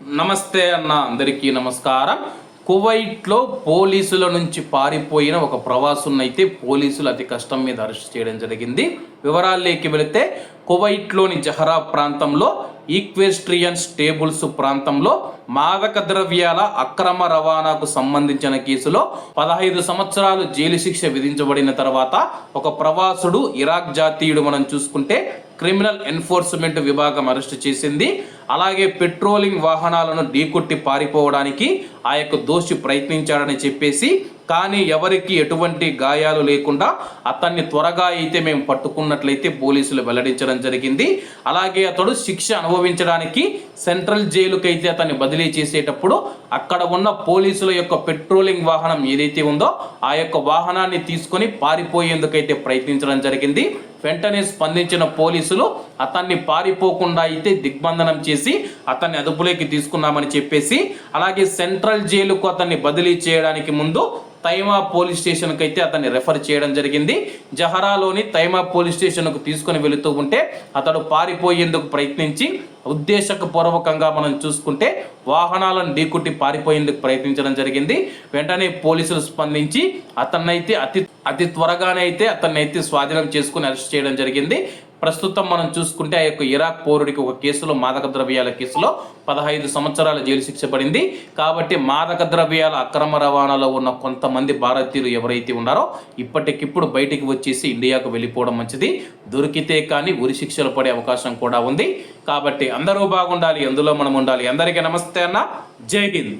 నమస్తే అన్న అందరికీ నమస్కారం. కువైట్లో పోలీసుల నుంచి పారిపోయిన ఒక ప్రవాసున్నైతే పోలీసులు అతి కష్టం మీద అరెస్ట్ చేయడం జరిగింది. వివరాల్లోకి వెళితే కువైట్లోని జహరా ప్రాంతంలో ఈక్వెస్ట్రియన్ స్టేబుల్స్ ప్రాంతంలో మాదక ద్రవ్యాల అక్రమ రవాణాకు సంబంధించిన కేసులో పదహైదు సంవత్సరాలు జైలు శిక్ష విధించబడిన తర్వాత ఒక ప్రవాసుడు ఇరాక్ జాతీయుడు మనం చూసుకుంటే క్రిమినల్ ఎన్ఫోర్స్మెంట్ విభాగం అరెస్ట్ చేసింది. అలాగే పెట్రోలింగ్ వాహనాలను ఢీకొట్టి పారిపోవడానికి ఆ యొక్క దోషి ప్రయత్నించాడని చెప్పేసి కానీ ఎవరికి ఎటువంటి గాయాలు లేకుండా అతన్ని త్వరగా అయితే మేము పట్టుకున్నట్లయితే పోలీసులు వెల్లడించడం జరిగింది. అలాగే అతడు శిక్ష అనుభవించడానికి సెంట్రల్ జైలుకైతే అతన్ని బదిలీ చేసేటప్పుడు అక్కడ ఉన్న పోలీసుల యొక్క పెట్రోలింగ్ వాహనం ఏదైతే ఉందో ఆ యొక్క వాహనాన్ని తీసుకొని పారిపోయేందుకైతే ప్రయత్నించడం జరిగింది. వెంటనే స్పందించిన పోలీసులు అతన్ని పారిపోకుండా అయితే దిగ్బంధనం చేసి అతన్ని అదుపులోకి తీసుకున్నామని చెప్పేసి అలాగే సెంట్రల్ జైలుకు అతన్ని బదిలీ చేయడానికి ముందు తైమా పోలీస్ స్టేషన్కి అయితే అతన్ని రెఫర్ చేయడం జరిగింది. జహరాలోని తైమా పోలీస్ స్టేషన్కు తీసుకుని వెళుతూ ఉంటే అతడు పారిపోయేందుకు ప్రయత్నించి ఉద్దేశపూర్వకంగా మనం చూసుకుంటే వాహనాలను ఢీకుట్టి పారిపోయేందుకు ప్రయత్నించడం జరిగింది. వెంటనే పోలీసులు స్పందించి అతన్నైతే అతి అతి త్వరగానే అయితే అతన్ని అయితే స్వాధీనం చేసుకుని అరెస్ట్ చేయడం జరిగింది. ప్రస్తుతం మనం చూసుకుంటే ఆ యొక్క ఇరాక్ పౌరుడికి ఒక కేసులో మాదక ద్రవ్యాల కేసులో పదహైదు సంవత్సరాల జైలు శిక్ష పడింది. కాబట్టి మాదక ద్రవ్యాల అక్రమ రవాణాలో ఉన్న కొంతమంది భారతీయులు ఎవరైతే ఉన్నారో ఇప్పటికిప్పుడు బయటికి వచ్చేసి ఇండియాకు వెళ్ళిపోవడం మంచిది. దొరికితే కానీ ఉరి శిక్షలు పడే అవకాశం కూడా ఉంది. కాబట్టి అందరూ బాగుండాలి అందులో మనం ఉండాలి. అందరికీ నమస్తే అన్న. జై హింద్.